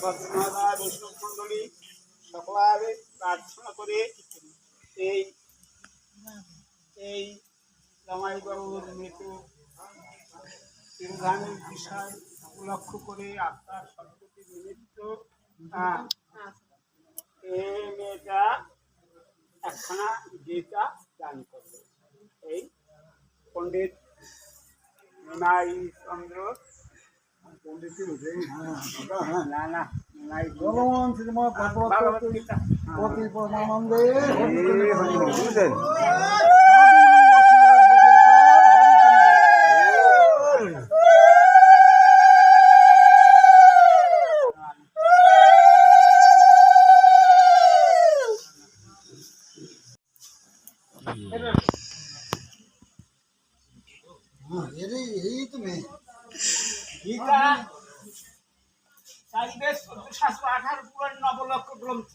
ভদ্রমহোদয় বৈষ্ণব মণ্ডলী সকলে প্রার্থনা করে এই এই জামাইবাবুর বিষয় লক্ষ্য করে আপনার সরস্বতী নিমিত্ত এই মেয়েটা একখানা গীতা করবে। এই পণ্ডিত চন্দ্র ভগবান গীতা পতি পরমানন্দে বুঝলেন এই তো মেয়ে। গীতা আঠারো নবলক্ষ গ্রন্থ।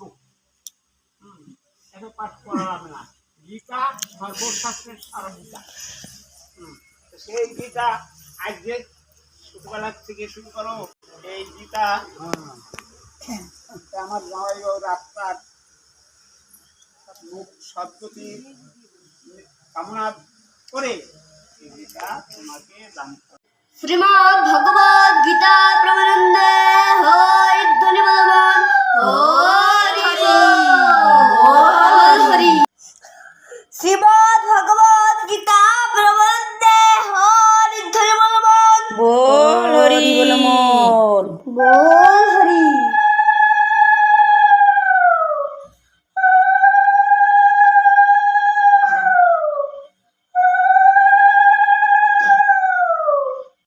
না। গীতা এই গীতা আমার জামাই রাস্তার মুখ সদ্গতি কামনা করে এই গীতা তোমাকে দান শ্রীমদ ভগবদ বল হরি বল মন বল।